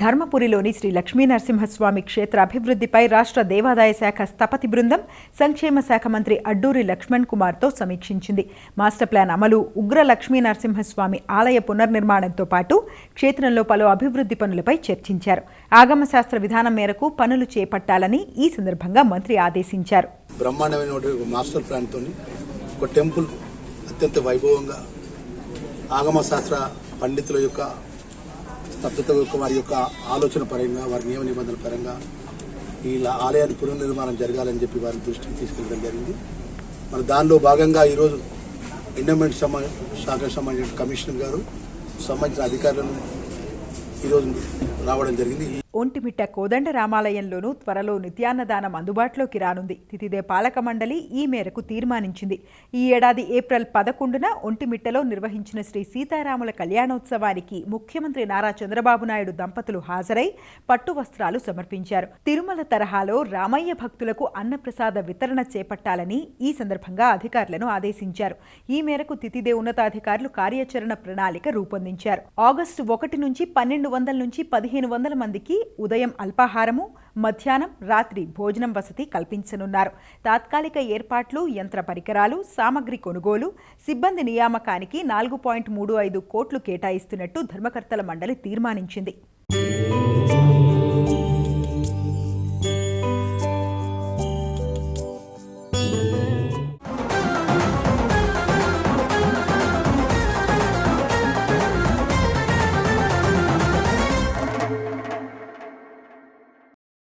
ధర్మపురిలోని శ్రీ లక్ష్మీ నరసింహస్వామి క్షేత్ర అభివృద్ధిపై రాష్ట్ర దేవాదాయ శాఖ స్థపతి బృందం సంక్షేమ శాఖ మంత్రి అడ్డూరి లక్ష్మణ్ కుమార్తో సమీక్షించింది. మాస్టర్ ప్లాన్ అమలు ఉగ్ర లక్ష్మీ నరసింహస్వామి ఆలయ పునర్నిర్మాణంతో పాటు క్షేత్రంలో పలు అభివృద్ధి పనులపై చర్చించారు. ఆగమ శాస్త్ర విధానం మేరకు పనులు చేపట్టాలని ఈ సందర్భంగా మంత్రి ఆదేశించారు. బ్రహ్మాండమైనటువంటి మాస్టర్ ప్లాన్తో ఒక టెంపుల్ అత్యంత వైభవంగా ఆగమ శాస్త్ర పండితుల యొక్క స్తబ్దత వారి యొక్క ఆలోచన పరంగా వారి నియమ నిబంధనల పరంగా ఈ ఆలయాన్ని పునర్నిర్మాణం జరగాలని చెప్పి వారి దృష్టికి తీసుకెళ్ళడం జరిగింది. మరి దానిలో భాగంగా ఈరోజు ఎండోమెంట్ సంబ శాఖకు సంబంధించిన కమిషనర్ గారు సంబంధించిన అధికారులను ఈరోజు రావడం జరిగింది. ఒంటిమిట్ట కోదండ రామాలయంలోనూ త్వరలో నిత్యాన్నదానం అందుబాటులోకి రానుంది. తితిదే పాలక మండలి ఈ మేరకు తీర్మానించింది. ఈ ఏడాది ఏప్రిల్ పదకొండున ఒంటిమిట్టలో నిర్వహించిన శ్రీ సీతారాముల కళ్యాణోత్సవానికి ముఖ్యమంత్రి నారా చంద్రబాబు నాయుడు దంపతులు హాజరై పట్టు వస్త్రాలు సమర్పించారు. తిరుమల తరహాలో రామయ్య భక్తులకు అన్నప్రసాద వితరణ చేపట్టాలని ఈ సందర్భంగా అధికారులను ఆదేశించారు. ఈ మేరకు తితిదే ఉన్నతాధికారులు కార్యాచరణ ప్రణాళిక రూపొందించారు. ఆగస్టు ఒకటి నుంచి పన్నెండు వందల నుంచి పదిహేను పదిహేను వందల మందికి ఉదయం అల్పాహారము మధ్యాహ్నం రాత్రి భోజనం వసతి కల్పించనున్నారు. తాత్కాలిక ఏర్పాట్లు యంత్ర పరికరాలు సామగ్రి కొనుగోలు సిబ్బంది నియామకానికి నాలుగు పాయింట్ మూడు ఐదు కోట్లు కేటాయిస్తున్నట్టు ధర్మకర్తల మండలి తీర్మానించింది.